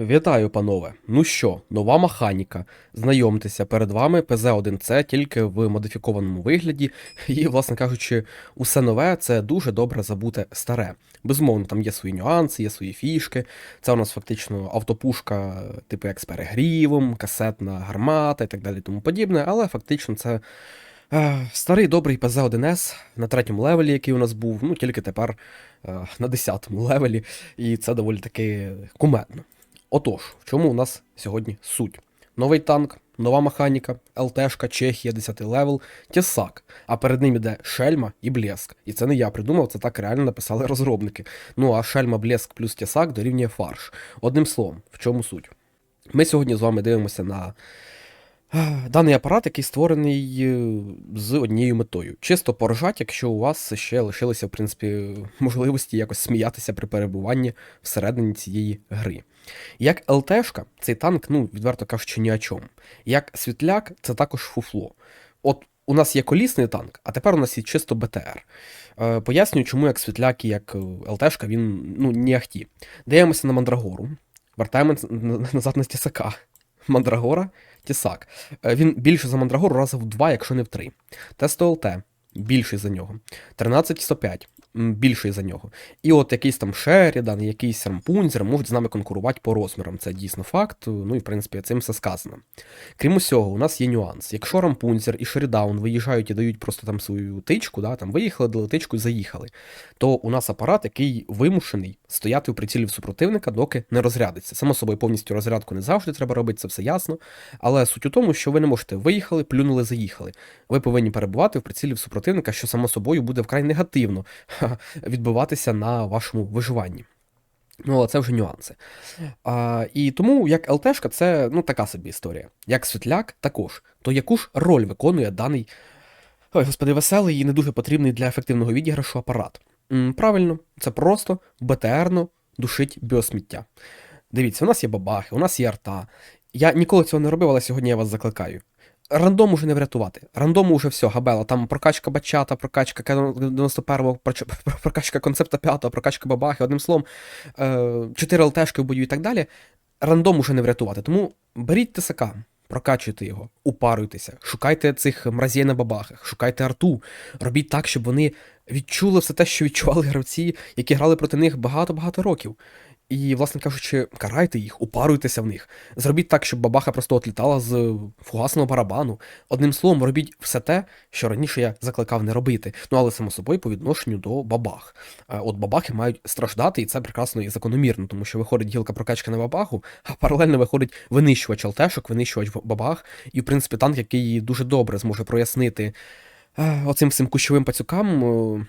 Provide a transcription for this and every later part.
Вітаю, панове! Ну що, нова механіка. Знайомтеся, перед вами ПЗ-1С тільки в модифікованому вигляді, і, власне кажучи, усе нове це дуже добре забуте старе. Безумовно, там є свої нюанси, є свої фішки. Це у нас фактично автопушка, типу як з перегрівом, касетна гармата і так далі, тому подібне, але фактично це. е, Старий добрий ПЗ-1С на третьому левелі, який у нас був, ну тільки тепер е, на 10-му левелі, і це доволі таки кумедно. Отож, в чому у нас сьогодні суть? Новий танк, нова механіка, ЛТшка, Чехія, 10 левел, Тісак. А перед ним іде Шельма і Блеск. І це не я придумав, це так реально написали розробники. Ну а Шельма, Блеск плюс Тісак дорівнює фарш. Одним словом, в чому суть? Ми сьогодні з вами дивимося на даний апарат, який створений е, з однією метою. Чисто поржать, якщо у вас ще лишилися, в принципі, можливості якось сміятися при перебуванні всередині цієї гри. Як ЛТшка, цей танк, ну, відверто кажучи, ні о чому. Як світляк, це також фуфло. От у нас є колісний танк, а тепер у нас є чисто БТР. Е, пояснюю, чому як світляк і як е, ЛТшка він ну, не ахті. Дивимося на Мандрагору, вертаємося назад на Тісака. Мандрагора, Тісак. Е, він більше за Мандрагору раза в два, якщо не в три. Тесто ЛТ більший за нього. 13105 м, більший за нього. І от якийсь там Шерідан, якийсь Рампунзер можуть з нами конкурувати по розмірам. Це дійсно факт. Ну і в принципі цим все сказано. Крім усього, у нас є нюанс. Якщо Рампунзер і Шерідаун виїжджають і дають просто там свою тичку, да, там виїхали, дали тичку і заїхали, то у нас апарат, який вимушений стояти у прицілі супротивника, доки не розрядиться. Само собою, повністю розрядку не завжди треба робити, це все ясно. Але суть у тому, що ви не можете виїхали, плюнули, заїхали. Ви повинні перебувати в прицілі супротивника, що само собою буде вкрай негативно ха, відбиватися на вашому виживанні. Ну, але це вже нюанси. А, і тому як ЛТшка це ну, така собі історія. Як світляк також. То яку ж роль виконує даний, ой, господи, веселий і не дуже потрібний для ефективного відіграшу апарат? М, правильно, це просто БТРно душить біосміття. Дивіться, у нас є бабахи, у нас є арта. Я ніколи цього не робив, але сьогодні я вас закликаю. Рандом уже не врятувати. Рандому уже все, габела. Там прокачка бачата, прокачка 91-го, прокачка концепта 5, прокачка бабахи, одним словом, 4 ЛТшки в бою і так далі. Рандом уже не врятувати. Тому беріть ТСК, прокачуйте його, упаруйтеся, шукайте цих мразей на бабахах, шукайте арту, робіть так, щоб вони відчули все те, що відчували гравці, які грали проти них багато-багато років. І, власне кажучи, карайте їх, упаруйтеся в них. Зробіть так, щоб бабаха просто отлітала з фугасного барабану. Одним словом, робіть все те, що раніше я закликав не робити. Ну але само собою по відношенню до бабах. Е, От бабахи мають страждати, і це прекрасно і закономірно, тому що виходить гілка прокачки на бабаху, а паралельно виходить винищувач алтешок, винищувач бабах, і в принципі танк, який дуже добре зможе прояснити е, оцим всім кущовим пацюкам.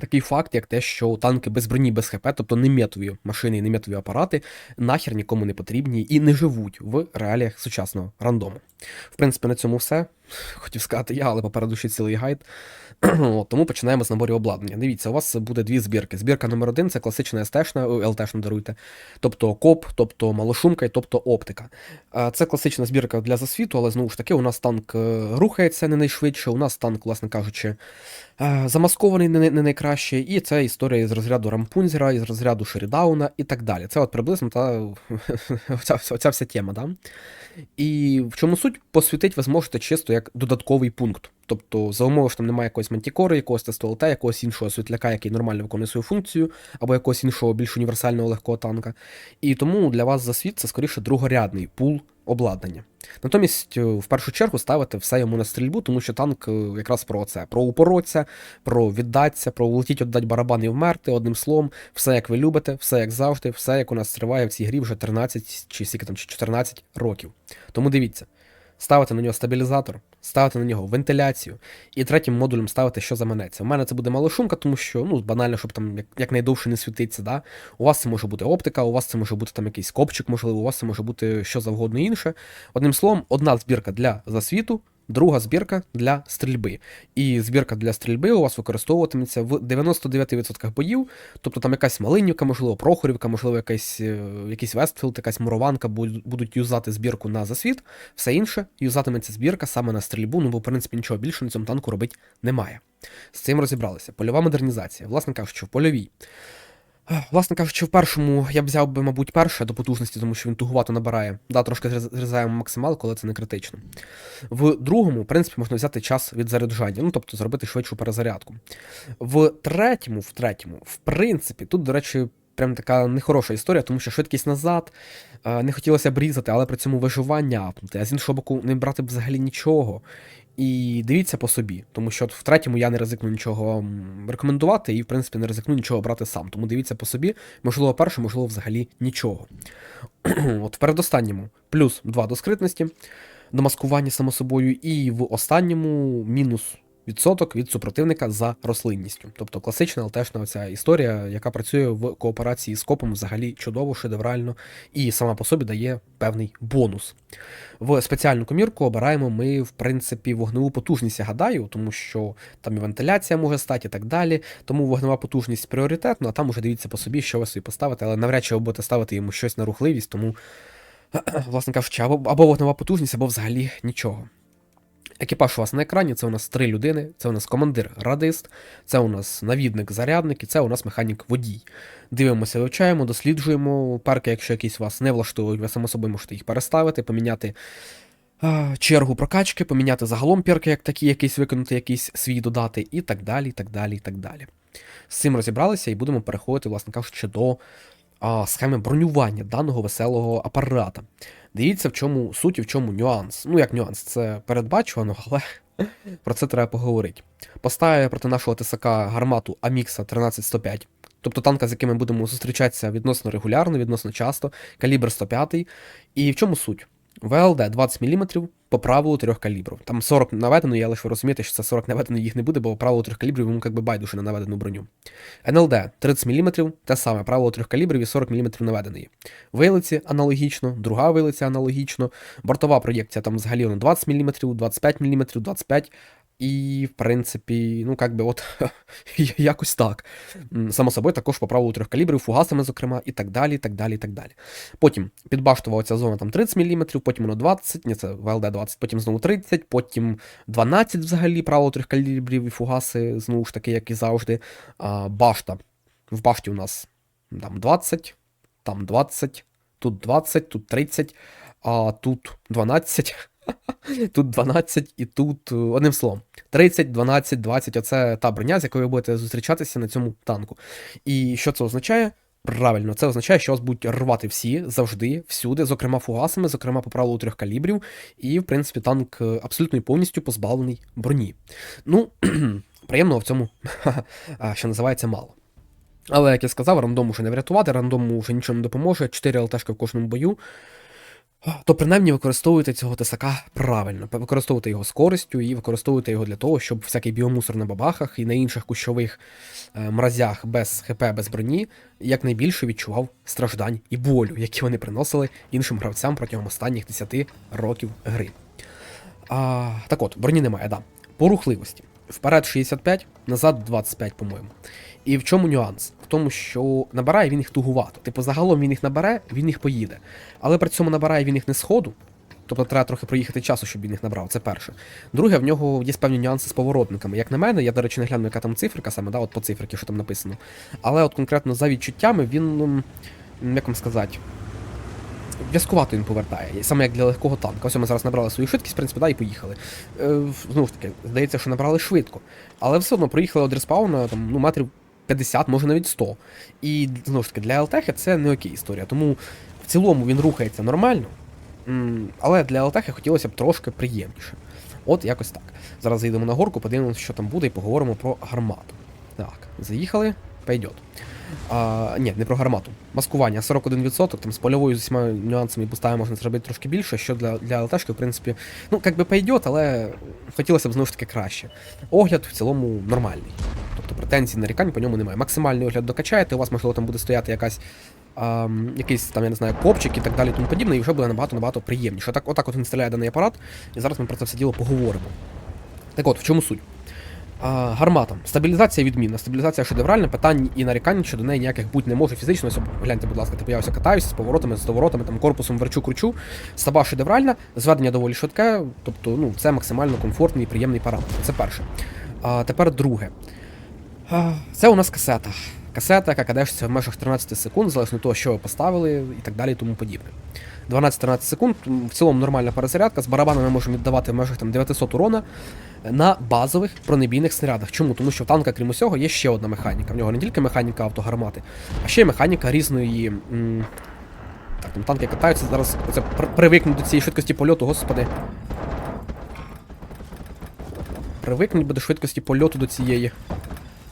Такий факт, як те, що танки без броні, без ХП, тобто неметові машини і неметові апарати, нахер нікому не потрібні і не живуть в реаліях сучасного рандому. В принципі, на цьому все. Хотів сказати я, але попереду ще цілий гайд. От, Тому починаємо з наборів обладнання. Дивіться, у вас буде дві збірки. Збірка номер один це класична СТшна, ой, ЛТшна даруйте, тобто коп, тобто малошумка і тобто оптика. Це класична збірка для засвіту, але знову ж таки, у нас танк е, рухається не найшвидше, у нас танк, власне кажучи, е, замаскований не, найкраще, і це історія з розряду Рампунзера, із розряду Шерідауна і так далі. Це от приблизно та оця вся тема. Да? І в чому суть посвітить ви зможете чисто як додатковий пункт. Тобто, за умови, що там немає якоїсь мантікори, якогось тестолта, якогось іншого світляка, який нормально виконує свою функцію, або якогось іншого більш універсального легкого танка. І тому для вас засвіт це скоріше другорядний пул обладнання. Натомість, е, в першу чергу, ставити все йому на стрільбу, тому що танк е, якраз про це: про упороться, про віддаться, про влетіть, віддать барабан і вмерти. Одним словом, все як ви любите, все як завжди, все як у нас триває в цій грі вже 13 чи скільки там, чи 14 років. Тому дивіться. Ставити на нього стабілізатор, ставити на нього вентиляцію, і третім модулем ставити, що заманеться. У мене це буде малошумка, тому що ну, банально, щоб там як, якнайдовше не світиться. Да? У вас це може бути оптика, у вас це може бути там якийсь копчик, можливо, у вас це може бути що завгодно інше. Одним словом, одна збірка для засвіту, друга збірка для стрільби. І збірка для стрільби у вас використовуватиметься в 99% боїв, тобто там якась малинівка, можливо, прохорівка, можливо, якась, е, якийсь Вестфілд, якась мурованка будуть, юзати збірку на засвіт, все інше юзатиметься збірка саме на стрільбу, ну бо в принципі нічого більше на цьому танку робити немає. З цим розібралися. Польова модернізація. Власне кажучи, в польовій. Е, Власне кажучи, в першому я б взяв би, мабуть, перше до потужності, тому що він тугувато набирає. Да, трошки зрізаємо максималку, але це не критично. В другому, в принципі, можна взяти час від заряджання, ну тобто зробити швидшу перезарядку. В третьому, в третьому, в принципі, тут, до речі, прям така нехороша історія, тому що швидкість назад е, не хотілося б різати, але при цьому виживання апнути, а з іншого боку, не брати б взагалі нічого. І дивіться по собі, тому що в третьому я не ризикну нічого рекомендувати, і в принципі не ризикну нічого брати сам. Тому дивіться по собі, можливо, перше, можливо, взагалі нічого. от в передостанньому плюс 2 до скритності, до маскування само собою, і в останньому мінус відсоток від супротивника за рослинністю. Тобто класична ЛТшна оця історія, яка працює в кооперації з копом взагалі чудово, шедеврально, і сама по собі дає певний бонус. В спеціальну комірку обираємо ми, в принципі, вогневу потужність, я гадаю, тому що там і вентиляція може стати і так далі. Тому вогнева потужність пріоритетна, а там уже дивіться по собі, що ви собі поставите, але навряд чи ви будете ставити йому щось на рухливість, тому, власне кажучи, або, або вогнева потужність, або взагалі нічого. Екіпаж у вас на екрані, це у нас три людини, це у нас командир радист, це у нас навідник зарядник і це у нас механік водій. Дивимося, вивчаємо, досліджуємо перки, якщо якісь вас не влаштовують, ви само собою можете їх переставити, поміняти чергу прокачки, поміняти загалом перки, як такі, якийсь виконати, якийсь свій додати, і так далі, і так далі, і так далі. З цим розібралися і будемо переходити, власне кажучи, до а, схеми бронювання даного веселого апарата. Дивіться, в чому суть і в чому нюанс. Ну, як нюанс, це передбачувано, але про це треба поговорити. Поставив проти нашого ТСК гармату Амікса 13105, тобто танка, з якими будемо зустрічатися відносно регулярно, відносно часто, калібр 105. І в чому суть? ВЛД 20 мм по правилу трьох калібрів. Там 40 наведено, я лише ви розумієте, що це 40 наведено їх не буде, бо по трьох калібрів йому як би байдуже на наведену броню. НЛД 30 мм, те саме правило трьох калібрів і 40 мм наведеної. Вилиці аналогічно, друга вилиця аналогічно. Бортова проєкція там взагалі вона 20 мм, 25 мм, 25 і, в принципі, ну, як би, от якось так. Само собою, також по трьох калібрів, фугасами, зокрема, і так далі, так далі, так далі. Потім підбаштова оця зона там 30 мм, потім воно 20, ні, це ВЛД 20, потім знову 30, потім 12 взагалі, правило трьох калібрів і фугаси, знову ж таки, як і завжди. А, башта. В башті у нас там 20, там 20, тут 20, тут 30, а тут 12. Тут 12 і тут, е, одним словом, 30, 12, 20 оце та броня, з якою ви будете зустрічатися на цьому танку. І що це означає? Правильно, це означає, що вас будуть рвати всі завжди, всюди, зокрема фугасами, зокрема по правилу трьох калібрів, і, в принципі, танк е, абсолютно і повністю позбавлений броні. Ну, приємного в цьому, що називається, мало. Але, як я сказав, рандом уже не врятувати, рандому вже нічого не допоможе, 4 ЛТшки в кожному бою. То принаймні використовуйте цього ТСК правильно, використовуйте його з користю і використовуйте його для того, щоб всякий біомусор на бабахах і на інших кущових е, мразях без ХП, без броні якнайбільше відчував страждань і болю, які вони приносили іншим гравцям протягом останніх 10 років гри. А, так от, броні немає, да. По рухливості. Вперед 65, назад 25, по-моєму. І в чому нюанс? В тому, що набирає він їх тугувато. Типу, загалом він їх набере, він їх поїде. Але при цьому набирає він їх не з ходу. Тобто треба трохи проїхати часу, щоб він їх набрав. Це перше. Друге, в нього є певні нюанси з поворотниками. Як на мене, я, до речі, не гляну, яка там циферка саме, да, от по циферки, що там написано. Але от конкретно за відчуттями він, як вам сказати, в'язкувато він повертає, саме як для легкого танка. Ось ми зараз набрали свою швидкість, в принципі, да, і поїхали. Е, знову ж таки, здається, що набрали швидко. Але все одно проїхали від респауна там, ну, метрів 50, може навіть 100. І знову ж таки, для Алтехи це не окей історія. Тому в цілому він рухається нормально. Але для Алтехи хотілося б трошки приємніше. От якось так. Зараз заїдемо на горку, подивимося, що там буде, і поговоримо про гармату. Так, заїхали, пойдет. А, ні, не про гармату. Маскування 41%, там з польовою з усіма нюансами і поставимо можна зробити трошки більше, що для, для ЛТшки, в принципі, ну, як би пойдет, але хотілося б знову ж таки краще. Огляд в цілому нормальний. Тобто претензій, нарікань по ньому немає. Максимальний огляд докачаєте, у вас, можливо, там буде стояти якась. Um, якийсь там, я не знаю, копчик і так далі, тому подібне, і вже буде набагато-набагато приємніше. Так, отак от він стріляє даний апарат, і зараз ми про це все діло поговоримо. Так от, в чому суть? А, гармата. Стабілізація відмінна. Стабілізація шедевральна, питань і нарікань щодо неї ніяких бути не може фізично. Гляньте, будь ласка, типу я ось катаюся з поворотами, з доворотами, там корпусом верчу кручу. Стаба шедевральна, зведення доволі швидке, тобто ну, це максимально комфортний і приємний параметр. Це перше. А, тепер друге. А, це у нас касета. касета, яка кадешиться в межах 13 секунд, залежно від того, що ви поставили, і так далі, тому подібне. 12-13 секунд, в цілому нормальна перезарядка. З барабана ми можемо віддавати в межах там 900 урона на базових бронебійних снарядах. Чому? Тому що в танка, крім усього, є ще одна механіка. В нього не тільки механіка автогармати, а ще й механіка різної. м, Так, там танки катаються зараз. Оце привикнуть до цієї швидкості польоту, господи. Привикнуть до швидкості польоту до цієї.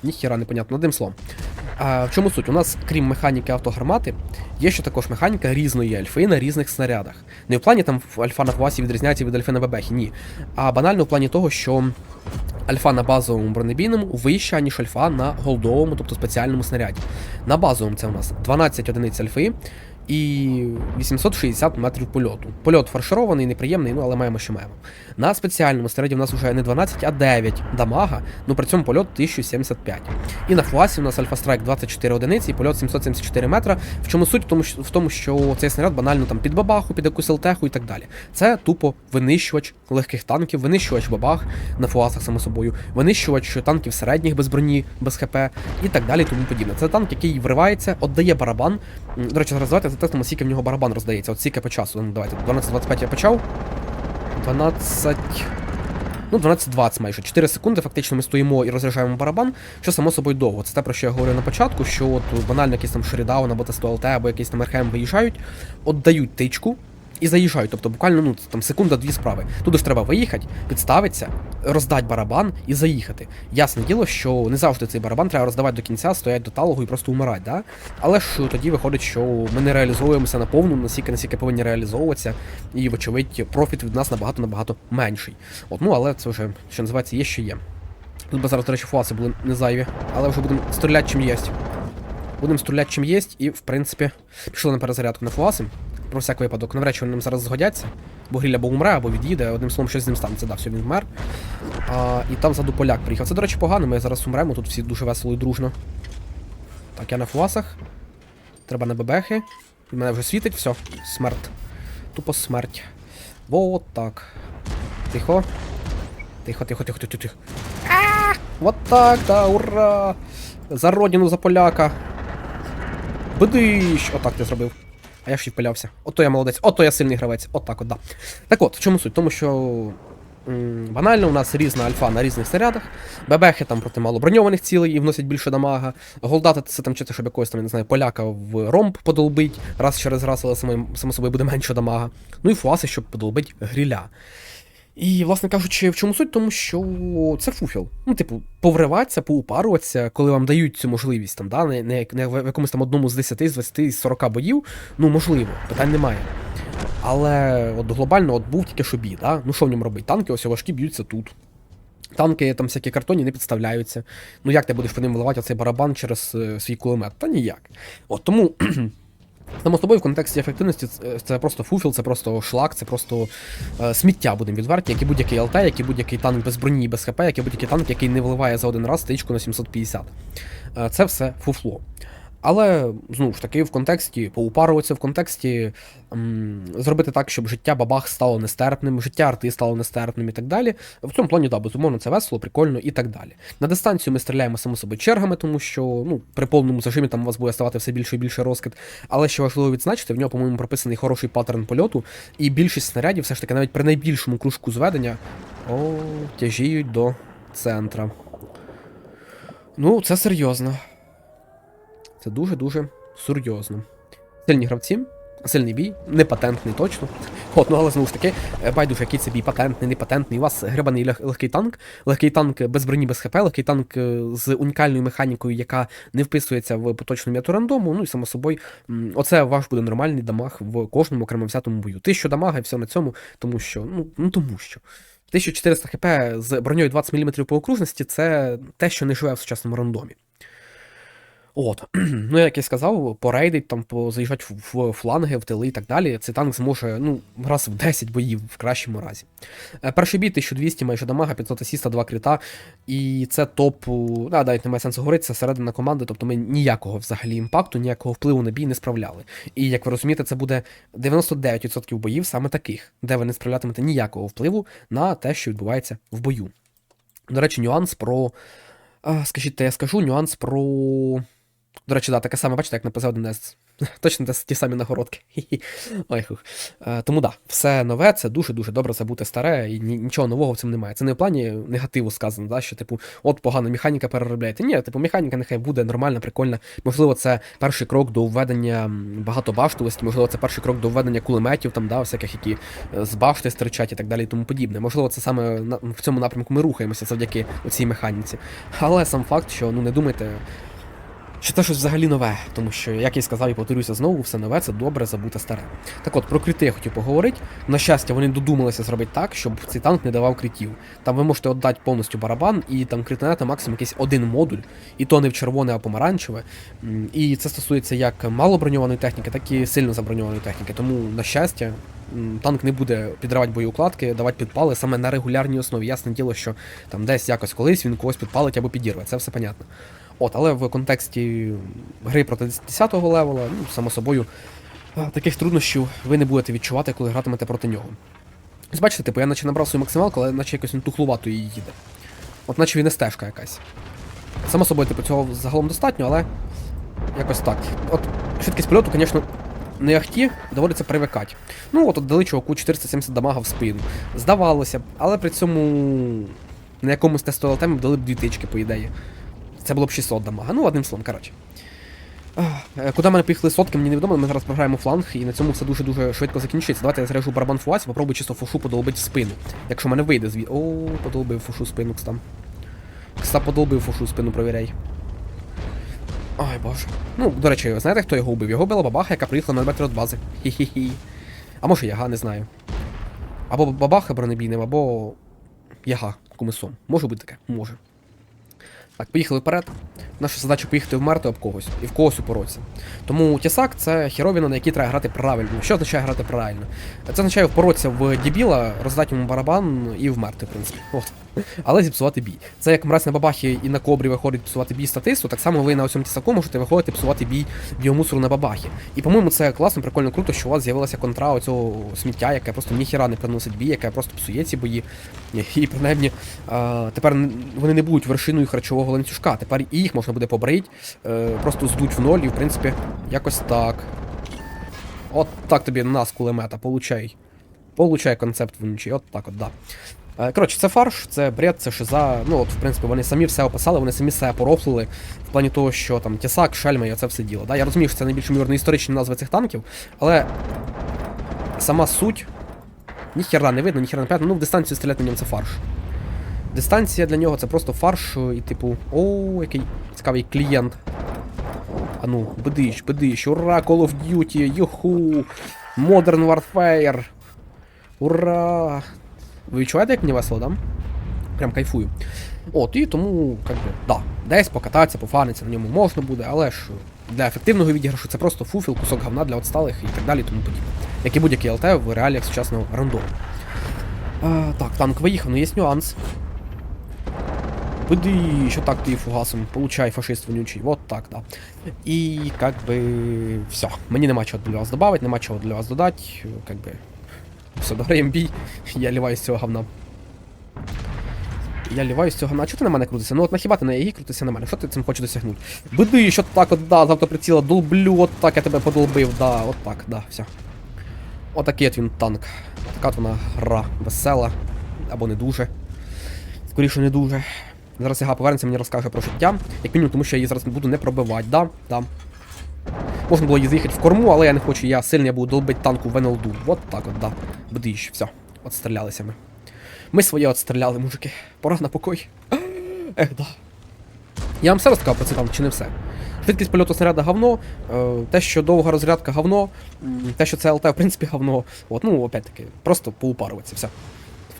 Ніхіра непонятно, одним словом. А, в чому суть? У нас, крім механіки автогармати, є ще також механіка різної альфи на різних снарядах. Не в плані там альфа на квасі відрізняється від альфи на бебехі, ні. А банально в плані того, що альфа на базовому бронебійному вища, ніж альфа на голдовому, тобто спеціальному снаряді. На базовому це у нас 12 одиниць альфи і 860 метрів польоту. Польот фарширований, неприємний, ну але маємо, що маємо. На спеціальному снаряді у нас вже не 12, а 9 дамага, ну при цьому польот 1075. І на фуасі у нас Альфа Страйк 24 одиниці і польот 774 метра. В чому суть? В тому, що- в цей снаряд банально там під бабаху, під якусь ЛТХу і так далі. Це тупо винищувач легких танків, винищувач бабах на фуасах, само собою, винищувач танків середніх без броні, без ХП і так далі, тому подібне. Це танк, який вривається, віддає барабан. До речі, зараз давайте затестимо, скільки в нього барабан роздається. От скільки по часу. Ну, давайте, 12.25 я почав. 12. Ну, 12-20 майже. 4 секунди фактично ми стоїмо і розряджаємо барабан, що само собою довго. Це те, про що я говорив на початку, що от банально якийсь там шрідаун або Тесто ЛТ, або якийсь там РХМ виїжджають, віддають тичку і заїжджають. Тобто буквально ну, там секунда-дві справи. Туди ж треба виїхати, підставитися, роздати барабан і заїхати. Ясне діло, що не завжди цей барабан треба роздавати до кінця, стоять до талогу і просто умирати, да? Але ж тоді виходить, що ми не реалізовуємося на повну, настільки, наскільки повинні реалізовуватися, і, вочевидь, профіт від нас набагато-набагато менший. От, ну, але це вже, що називається, є, що є. Тут би зараз, до речі, фуаси були не зайві, але вже будемо стріляти чим єсть. Будемо стріляти чим єсть, і, в принципі, пішли на перезарядку на фуаси. Про всяк випадок. Навряд чи вони нам зараз згодяться. Бо гріль або умре, або від'їде, одним словом, щось з ним станеться. Да, все, він вмер. А, і там ззаду поляк приїхав. Це, до речі, погано, ми зараз умремо, тут всі дуже весело і дружно. Так, я на фуасах. Треба на бебехи. І мене вже світить, все, смерть. Тупо смерть. Вот так. Тихо. Тихо, тихо, тихо, тихо, тихо. Вот так, да, ура! За родину, за поляка. Бидиш! Отак ти зробив. А я і впилявся. Ото я молодець, ото я сильний гравець. От так от, да. Так от, в чому суть? Тому що. Банально, у нас різна альфа на різних снарядах. Бебехи там проти малоброньованих цілей і вносять більше дамага. Голдати це там чисто, щоб якогось там, я не знаю, поляка в ромб подолбить раз через раз, але само собою буде менше дамага. Ну і фуаси, щоб подолбить гріля. І, власне кажучи, в чому суть? Тому що це фуфіл. Ну, типу, повриватися, поупаруватися, коли вам дають цю можливість, там, да, не, не, не в якомусь там одному з 10, з 20, з 40 боїв, ну можливо, питань немає. Але от глобально от був тільки що бій, да? Ну що в ньому робить? Танки ось важкі б'ються тут. Танки там всякі картоні не підставляються. Ну як ти будеш по ним виливати оцей барабан через е, свій кулемет? Та ніяк. От тому. Само собою в контексті ефективності це- це просто фуфіл, це просто шлак, це просто е, сміття, будемо відверті, як і будь-який ЛТ, як і будь-який танк без броні і без ХП, як і будь-який танк, який не вливає за один раз стичку на 750. Е, це все фуфло. Але знову ж таки, в контексті поупаруватися, в контексті м, зробити так, щоб життя бабах стало нестерпним, життя арти стало нестерпним і так далі. В цьому плані, да, безумовно, це весело, прикольно і так далі. На дистанцію ми стріляємо само собою чергами, тому що ну, при повному зажимі там у вас буде ставати все більше і більше розкид. Але що важливо відзначити, в нього, по-моєму, прописаний хороший паттерн польоту, і більшість снарядів, все ж таки, навіть при найбільшому кружку зведення, о, тяжіють до центра. Ну, це серйозно. Це дуже-дуже серйозно. Сильні гравці, сильний бій, не патентний точно. От, ну але знову ж таки, е, байдуже, який це бій патентний, не патентний. У вас гребаний лег- легкий танк, легкий танк без броні, без хп, легкий танк е, з унікальною механікою, яка не вписується в поточну м'яту рандому. Ну і само собою, оце ваш буде нормальний дамаг в кожному окремо взятому бою. 1000 дамага і все на цьому, тому що, ну, ну тому що. 1400 хп з броньою 20 мм по окружності це те, що не живе в сучасному рандомі. От, ну як я сказав, порейдить, там заїжджати в фланги, в тили і так далі. Цей танк зможе ну, раз в 10 боїв в кращому разі. Е, Перший бій 1200, майже дамага, 500 асіста, 2 кріта. І це топ. Да, навіть немає сенсу говорити, це середина команди, тобто ми ніякого взагалі імпакту, ніякого впливу на бій не справляли. І як ви розумієте, це буде 99% боїв саме таких, де ви не справлятимете ніякого впливу на те, що відбувається в бою. До речі, нюанс про. Скажіть, та я скажу нюанс про До речі, да, таке саме, бачите, як на ПЗ-1С. Точно те- ті самі нагородки. Ой, хух. Е, тому да, все нове, це дуже-дуже добре забути старе, і ні- нічого нового в цьому немає. Це не в плані негативу сказано, да, що, типу, от погано механіка переробляєте. Ні, типу, механіка нехай буде нормальна, прикольна. Можливо, це перший крок до введення багатобаштовості, можливо, це перший крок до введення кулеметів, там, да, всяких, які е, з башти стирчать і так далі і тому подібне. Можливо, це саме в цьому напрямку ми рухаємося завдяки цій механіці. Але сам факт, що ну не думайте, що це щось взагалі нове, тому що, як я й сказав і повторюся знову, все нове це добре забуте старе. Так от, про крити я хотів поговорити. На щастя, вони додумалися зробити так, щоб цей танк не давав критів. Там ви можете віддати повністю барабан, і там критнете максимум якийсь один модуль, і то не в червоне, а помаранчеве. І це стосується як малоброньованої техніки, так і сильно заброньованої техніки. Тому, на щастя, танк не буде підривати боєукладки, давати підпали саме на регулярній основі. Ясне діло, що там десь якось колись він когось підпалить або підірве. Це все понятно. От, але в контексті гри проти 10-го левела, ну, само собою, таких труднощів ви не будете відчувати, коли гратимете проти нього. Ось бачите, типу, я наче набрав свою максималку, але наче якось він тухлувато її їде. От наче він не стежка якась. Само собою, типу, цього загалом достатньо, але якось так. От швидкість польоту, звісно, не ахті, доводиться привикати. Ну, от, от дали чуваку 470 дамага в спину. Здавалося б, але при цьому на якомусь тестовому темі дали б дві тички, по ідеї. Це було б 600 дамага. Ну, одним словом, коротше. Е, Куди мене поїхали сотки, мені невідомо, ми зараз програємо фланг, і на цьому все дуже-дуже швидко закінчиться. Давайте я заряжу барабан фуасі, попробую чисто фушу подолбити спину. Якщо мене вийде звід. О, подолбив фушу спину, кстам. Кста подолбив фушу спину, провіряй. Ой, боже. Ну, до речі, знаєте, хто його убив? Його била бабаха, яка приїхала на від бази. Хі-хі-хі. А може яга, не знаю. Або бабаха бронебійним, або яга кумисом. Може бути таке? Може. Так, поїхали вперед. Наша задача поїхати вмерти об когось і в когось упоротися. Тому тісак це херовіна, на якій треба грати правильно. Що означає грати правильно? Це означає впоротися в дебіла, роздати йому барабан і вмерти, в принципі. От. Але зіпсувати бій. Це як мразь на бабахі і на кобрі виходить псувати бій статисту, так само ви на цьому тісаку можете виходити псувати бій біомусору на бабахі. І по-моєму, це класно, прикольно, круто, що у вас з'явилася контра оцього сміття, яке просто ніхіра не приносить бій, яке просто псує ці бої. І принаймні тепер вони не будуть вершиною харчового ланцюжка. Тепер і їх можна буде побрити, е, просто здуть в ноль, і в принципі якось так. От так тобі на нас кулемета, получай. Получай концепт вонючий, от так от, да. Е, Коротше, це фарш, це бред, це шиза. Ну, от, в принципі, вони самі все описали, вони самі все порофлили в плані того, що там тісак, шельма і оце все діло. Да? Я розумію, що це найбільш ймовірно історичні назви цих танків, але сама суть. Ніхера не видно, ніхера не понятно. Ну, в дистанцію стріляти на ньому це фарш. Дистанція для нього це просто фарш, і типу, о, який цікавий клієнт. А ну, бдиш, бдиш, ура, Call of Duty, юху, Modern Warfare. Ура! Ви відчуваєте, як мені весело, да? Прям кайфую. От, і тому, як би, да, десь покататися, пофанитися на ньому можна буде, але ж для ефективного відіграшу це просто фуфіл, кусок говна для отсталих і так далі, тому подібне. Як і будь-який ЛТ в реаліях сучасного рандому. А, так, танк виїхав, ну є нюанс. Буди, що так ти фугасом, получай фашист вонючий, вот так, да. І как би все. Мені нема чого для вас додати, нема чого для вас додати, как би. Все, дограємо бій, я ліваю з цього говна. Я ліваю з цього говна. Чого ти на мене крутишся? Ну от нахіба ти на її крутишся на мене? Що ти цим хочеш досягнути? Биди, що так от, да, з автоприціла долблю, от так я тебе подолбив, да, от так, да, все. Отакий от він танк. Така от вона гра весела, або не дуже. Скоріше не дуже. Зараз яга повернеться, мені розкаже про життя. Як мінімум, тому що я її зараз буду не пробивати, да? Да. Можна було її заїхати в корму, але я не хочу, я сильний, я буду долбити танку в НЛДу. Вот так от, да. Бдищ, все. Отстрілялися ми. Ми своє отстріляли, мужики. Пора на покой. Ех, да. Я вам все розказав про цей танк, чи не все? Швидкість польоту снаряда говно, е, те, що довга розрядка говно, те, що це ЛТ, в принципі, говно. От, ну, опять-таки, просто поупаруватися, все.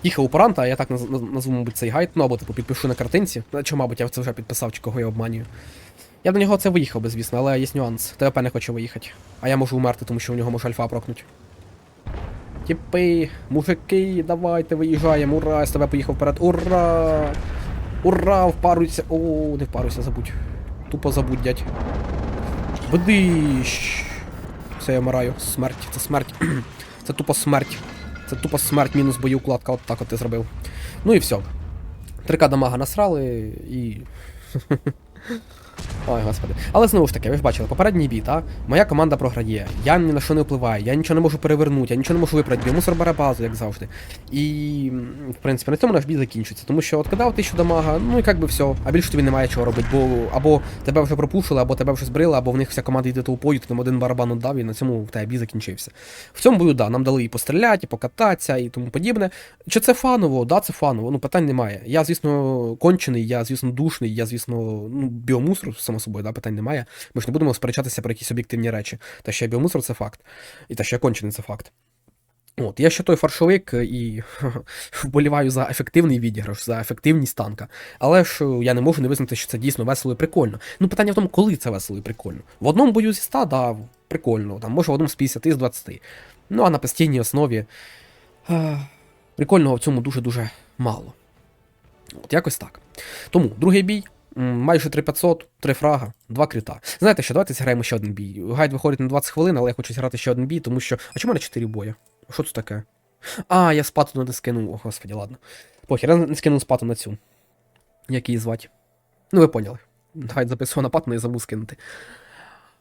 Втіха упоранта, я так наз- наз- назву, мабуть, цей гайд, ну або типу підпишу на картинці. Ну, Чи, мабуть, я це вже підписав, чи кого я обманюю. Я до нього це виїхав би, звісно, але є нюанс. ТВП не хоче виїхати. А я можу умерти, тому що у нього може альфа прокнуть. Тіпи, мужики, давайте виїжджаємо, ура, з тебе поїхав вперед, ура! Ура, впаруйся! О, не впаруйся, забудь. Тупо забудь, дядь. Бдищ. Все, я вмираю. Смерть, це смерть. це тупо смерть. Це тупо смерть мінус боєукладка, от так от ти зробив. Ну і все. 3К дамага насрали і. Ой, господи. Але знову ж таки, ви ж бачили, попередній бій, та? Моя команда програє. Я ні на що не впливаю, я нічого не можу перевернути, я нічого не можу виправити, біомусор бере базу, як завжди. І, в принципі, на цьому наш бій закінчиться. Тому що от кидав тисячу дамага, ну і як би все, а більше тобі немає чого робити, бо або тебе вже пропушили, або тебе вже збрили, або в них вся команда йде толпою, ти там один барабан дав, і на цьому в тебе бій закінчився. В цьому бою, да, нам дали і постріляти, і покататися, і тому подібне. Чи це фаново? Да, це фаново, ну питань немає. Я, звісно, кончений, я, звісно, душний, я, звісно, ну, біомусор, само собою, да, питань немає. Ми ж не будемо сперечатися про якісь об'єктивні речі. Та я біомусор це факт. І що я кончений, це факт. От, я ще той фаршовик і вболіваю за ефективний відіграш, за ефективність танка. Але ж е, я не можу не визнати, що це дійсно весело і прикольно. Ну, питання в тому, коли це весело і прикольно. В одному бою зі 100, да, прикольно, там, може в одному з 50, з 20. Ну, а на постійній основі. е, Прикольного в цьому дуже-дуже мало. От якось так. Тому другий бій. Майже 3500, 3 фрага, 2 кріта. Знаєте що, давайте зіграємо ще один бій. Гайд виходить на 20 хвилин, але я хочу зіграти ще один бій, тому що. А чому мене 4 бої? Що це таке? А, я спату не скинув. О, господі, ладно. Похер, я не скинув спату на цю. Як її звати? Ну, ви поняли. Гайд записував на пату, і забув скинути.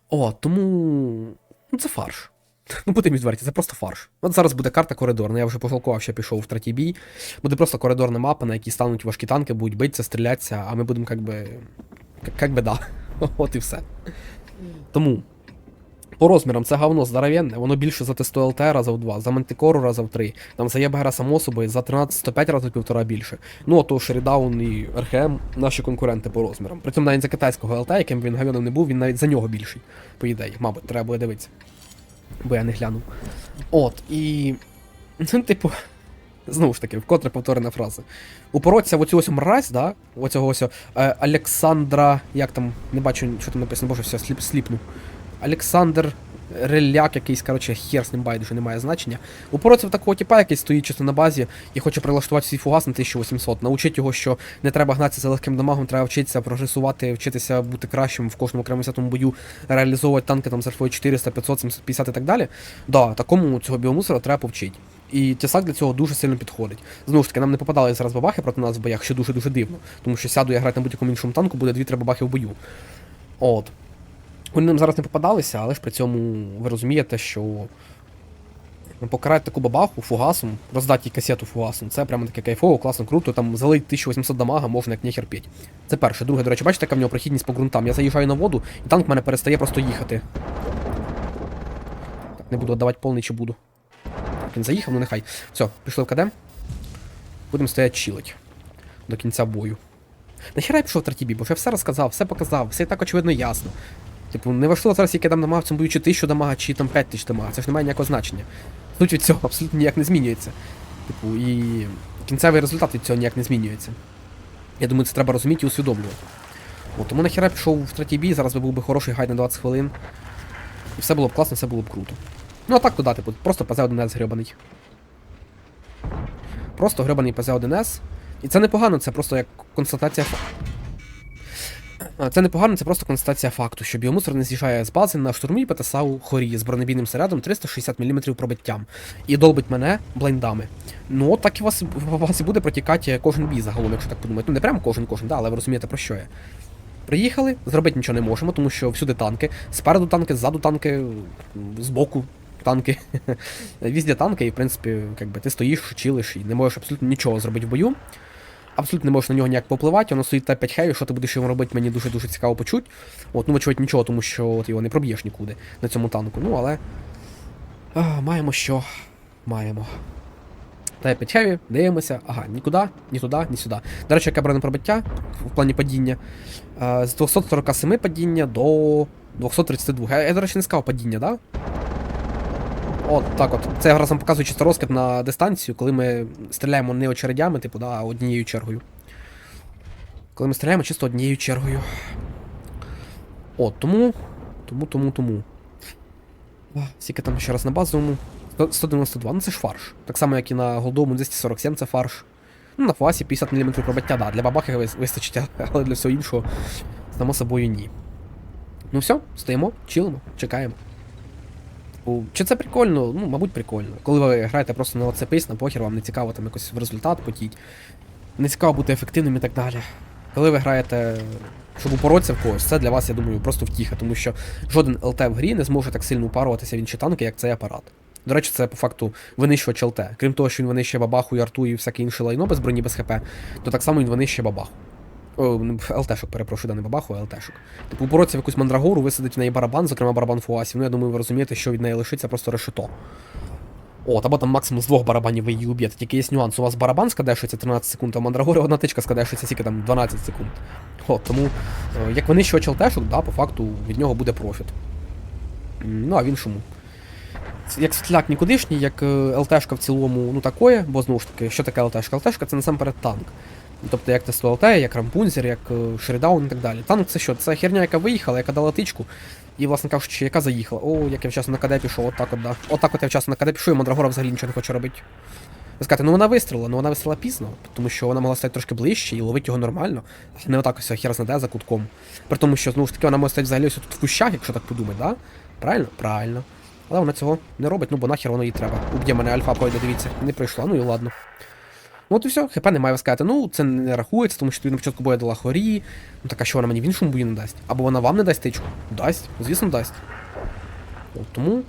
О, тому. Ну, це фарш. Ну, будемо відверті, це просто фарш. От зараз буде карта коридорна, я вже пожалкував, що пішов в третій бій. Буде просто коридорна мапа, на якій стануть важкі танки, будуть битися, стрілятися, а ми будемо як би. Як, би да. От і все. Тому. По розмірам це говно здоровенне, воно більше за тесту ЛТ раза в 2, за Мантикору раза в 3, там за ЄБГР само собою, за 13-105 разів півтора більше. Ну а то Шерідаун і РХМ наші конкуренти по розмірам. Причому навіть за китайського ЛТ, яким він говьоном не був, він навіть за нього більший, по ідеї. Мабуть, треба буде дивитися. Бо я не глянув. От, і. Ну, типу. Знову ж таки, вкотре повторена фраза. Упороться в оцю ось мразь, да? Оцього ось е, Олександра. Як там, не бачу, що там написано, боже, все, сліп, сліпну. Олександр Реляк якийсь, коротше, хер з ним байдуже, немає значення. Упороться в такого типа, який стоїть чисто на базі і хоче прилаштувати свій фугас на 1800. Научить його, що не треба гнатися за легким дамагом, треба вчитися прогресувати, вчитися бути кращим в кожному окремому сятому бою, реалізовувати танки там з альфою 400, 500, 750 і так далі. Да, такому цього біомусора треба повчити. І Тісак для цього дуже сильно підходить. Знову ж таки, нам не попадали зараз бабахи проти нас в боях, що дуже-дуже дивно. Тому що сяду я грати на будь-якому іншому танку, буде 2-3 бабахи в бою. От. Вони нам зараз не попадалися, але ж при цьому ви розумієте, що покарати таку бабаху фугасом, роздати їй касету фугасом, це прямо таке кайфово, класно, круто, там залить 1800 дамага, можна як нехер піть. Це перше. Друге, до речі, бачите, яка в нього прохідність по ґрунтам. Я заїжджаю на воду, і танк в мене перестає просто їхати. Так, не буду віддавати повний чи буду. Так, він заїхав, ну нехай. Все, пішли в КД. Будемо стояти чилить. До кінця бою. Нахіра я пішов в третій бо я все розказав, все показав, все і так очевидно ясно. Типу, не важливо зараз, яке там дамаг в цьому бою, чи 1000 дамага, чи там 5000 дамага, це ж не має ніякого значення. Суть від цього абсолютно ніяк не змінюється. Типу, і кінцевий результат від цього ніяк не змінюється. Я думаю, це треба розуміти і усвідомлювати. От, тому нахіра пішов в третій бій, зараз би був би хороший гайд на 20 хвилин. І все було б класно, все було б круто. Ну а так то дати, просто ПЗ-1С гребаний. Просто гребаний ПЗ-1С. І це непогано, це просто як констатація факту. Це непогано, це просто констатація факту, що біомусор не з'їжджає з бази на штурмі ПТСАУ хорі з бронебійним снарядом 360 мм пробиттям і долбить мене блайндами. Ну, от так і вас, вас і буде протікати кожен бій загалом, якщо так подумати. Ну, не прямо кожен кожен, да, але ви розумієте про що я. Приїхали, зробити нічого не можемо, тому що всюди танки. Спереду танки, ззаду танки, збоку танки. Візде танки, і в принципі, якби ти стоїш, чилиш і не можеш абсолютно нічого зробити в бою. Абсолютно не можеш на нього ніяк попливати, воно стоїть Т5 хеві, що ти будеш йому робити, мені дуже-дуже цікаво почуть. От, ну вочевидь нічого, тому що ти його не проб'єш нікуди на цьому танку. Ну, але. А, маємо що. Маємо. Т5 хеві, дивимося. Ага, нікуди, ні туди, ні сюди. До речі, яке броне пробиття в плані падіння. З 247 падіння до 232. Я, я, до речі, не сказав падіння, так? Да? От, так от. Це якраз вам показує чисто розкид на дистанцію, коли ми стріляємо не очередями, типу, да, а однією чергою. Коли ми стріляємо чисто однією чергою. От, тому. Тому, тому, тому. Скільки там ще раз на базовому. 192, ну це ж фарш. Так само, як і на голдовому 247 це фарш. Ну, на фасі 50 мм пробиття, да, для бабахи вистачить, але для всього іншого, само собою, ні. Ну все, стоїмо, чилимо, чекаємо. Чи це прикольно? Ну, мабуть, прикольно. Коли ви граєте просто на оцепись, на похер, вам не цікаво там якось в результат потіть. Не цікаво бути ефективним і так далі. Коли ви граєте, щоб упоротися в когось, це для вас, я думаю, просто втіха, тому що жоден ЛТ в грі не зможе так сильно упаруватися в інші танки, як цей апарат. До речі, це по факту винищувач ЛТ. Крім того, що він винищує бабаху і арту і всяке інше лайно без броні, без ХП, то так само він винищує бабаху. О, ЛТшок, перепрошую, да, не бабаху, а ЛТшок. Типу, упороться в якусь мандрагору, висадить в неї барабан, зокрема барабан Фуасів. Ну, я думаю, ви розумієте, що від неї лишиться просто решето. От, або там максимум з двох барабанів ви її уб'єте. Тільки є нюанс. У вас барабан скадешується 13 секунд, а мандрагори одна тичка скадешується тільки там 12 секунд. От, тому, е, як винищувач ЛТшок, да, по факту від нього буде профіт. Ну, а в іншому. Як світляк нікудишній, як е, ЛТшка в цілому, ну такое, бо знову ж таки, що таке ЛТшка? ЛТшка це насамперед танк. Тобто як Тесто ЛТ, як Рампунзер, як е, Шерідаун і так далі. Танк це що? Це херня, яка виїхала, яка дала тичку, і, власне кажучи, яка заїхала. О, як я вчасно на КД пішов, отак от, да. Отак от я вчасно на КД пішов, і Мандрагора взагалі нічого не хоче робити. Ви ну вона вистрілила, ну вона вистрілила пізно, тому що вона могла стати трошки ближче і ловити його нормально, не отак ось хер знаде за кутком. При тому, що знову ж таки вона може стати взагалі ось тут в кущах, якщо так подумати, да? Правильно? Правильно. Але вона цього не робить, ну бо нахер воно їй треба. Уб'є мене альфа пройде, дивіться, не прийшла, ну і ладно. От і все, хп немає ви скажете, ну це не рахується, тому що тобі на початку бою дала хорі. Ну так а що вона мені в іншому бою не дасть? Або вона вам не дасть тичку? Дасть, звісно, дасть. От тому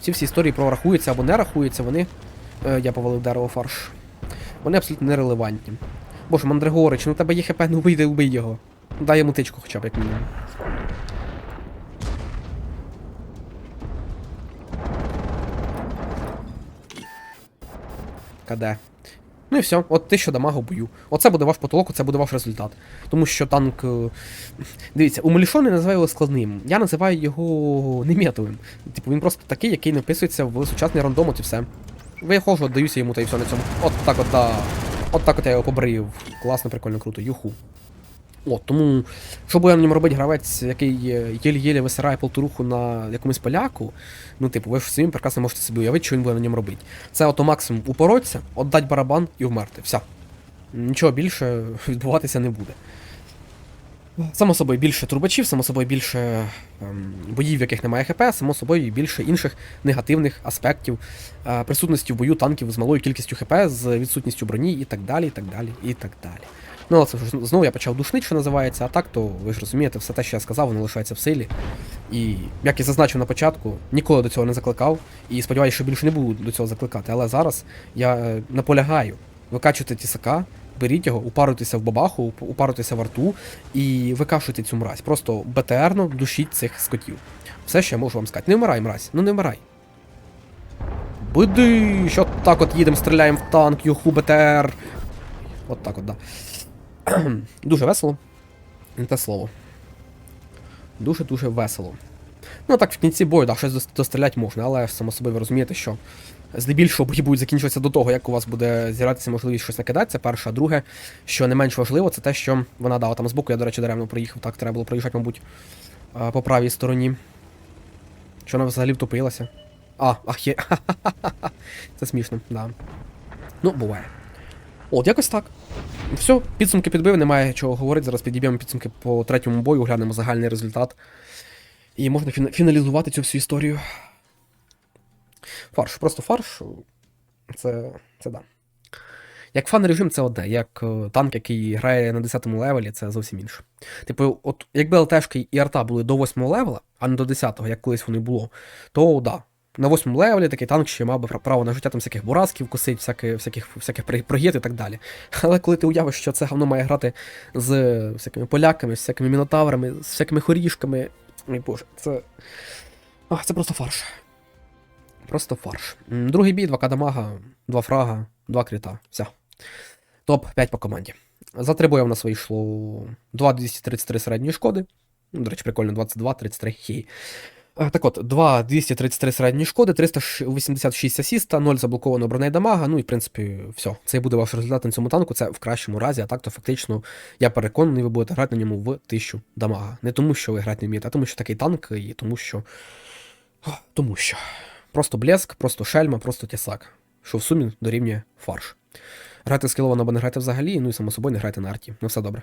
ці всі історії про рахуються або не рахуються, вони. Е, я повалив дерево фарш. Вони абсолютно нерелевантні. Боже, Мандрагорич, ну тебе є хп, ну вийди, убий його. Дай йому тичку хоча б як мінімум. КД. Ну і все, от ти що дамагу бою. Оце буде ваш потолок, оце буде ваш результат. Тому що танк. е, Дивіться, у Малішони називаю його складним. Я називаю його неметовим. Типу він просто такий, який не вписується в сучасний рандом, от і все. Виходжу, віддаюся йому та і все на цьому. От так от, да. От так от я його побрив. Класно, прикольно, круто. Юху. От, тому, що буде на ньому робити гравець, який е, єлі-єлі висирає полторуху на якомусь поляку, ну, типу, ви ж самі прекрасно можете собі уявити, що він буде на ньому робити. Це ото максимум упороться, отдать барабан і вмерти. Все. Нічого більше відбуватися не буде. Само собою більше трубачів, само собою більше ем, боїв, в яких немає ХП, само собою більше інших негативних аспектів е, присутності в бою танків з малою кількістю ХП, з відсутністю броні і так далі, і так далі, і так далі. Ну, це вже знову я почав душнить, що називається, а так, то ви ж розумієте, все те, що я сказав, воно лишається в силі. І як я зазначив на початку, ніколи до цього не закликав, і сподіваюся, що більше не буду до цього закликати. Але зараз я е, наполягаю, викачуйте тісака, беріть його, упаруйтеся в бабаху, упаруйтеся в арту і викашуйте цю мразь. Просто БТРно душіть цих скотів. Все, що я можу вам сказати. Не вмирай, мразь, ну не вмирай. Биди! Що так от їдемо, стріляємо в танк, юху, БТР. От так от, да. Дуже весело. Те слово. Дуже-дуже весело. Ну так, в кінці бою, да, щось дос- достріляти можна, але само собою ви розумієте, що здебільшого бої будуть закінчуватися до того, як у вас буде зіратися можливість щось накидати. Це перше. А друге, що не менш важливо, це те, що вона дала там збоку, я, до речі, даремно проїхав, так треба було проїжджати, мабуть, по правій стороні. Що вона взагалі втопилася. А, ах є. Це смішно, да. Ну, буває. От, якось так. Все, підсумки підбив, немає чого говорити. Зараз підіб'ємо підсумки по третьому бою, глянемо загальний результат. І можна фіна- фіналізувати цю всю історію. Фарш, просто фарш. Це. це да. Як фан режим, це одне, як е, танк, який грає на 10-му левелі, це зовсім інше. Типу, от якби ЛТшки і арта були до 8-го левела, а не до 10-го, як колись вони було, то да. На 8 левелі такий танк ще мав би право на життя там всяких бурасків косить, всяких, всяких, всяких при- прогіт і так далі. Але коли ти уявиш, що це говно має грати з всякими поляками, з всякими мінотаврами, з всякими хорішками. Ой боже, це. Ах, це просто фарш. Просто фарш. Другий бій, 2 дамага, 2 фрага, 2 кріта. Все. Топ 5 по команді. За три бої в нас вийшло 2 233 середньої шкоди. До речі, прикольно, 22, 33 хі. Е, Так от, 2 233 середньої шкоди, 386 асіста, 0 заблокованого броней дамага. Ну і в принципі, все. Це і буде ваш результат на цьому танку. Це в кращому разі, а так то фактично я переконаний, ви будете грати на ньому в 1000 дамага. Не тому, що ви грати не вмієте, а тому, що такий танк, і тому що. Тому що. Просто блеск, просто шельма, просто тісак. Що в сумі дорівнює фарш. Грайте скіловано або не грайте взагалі, ну і само собою не грайте на арті. Ну все добре.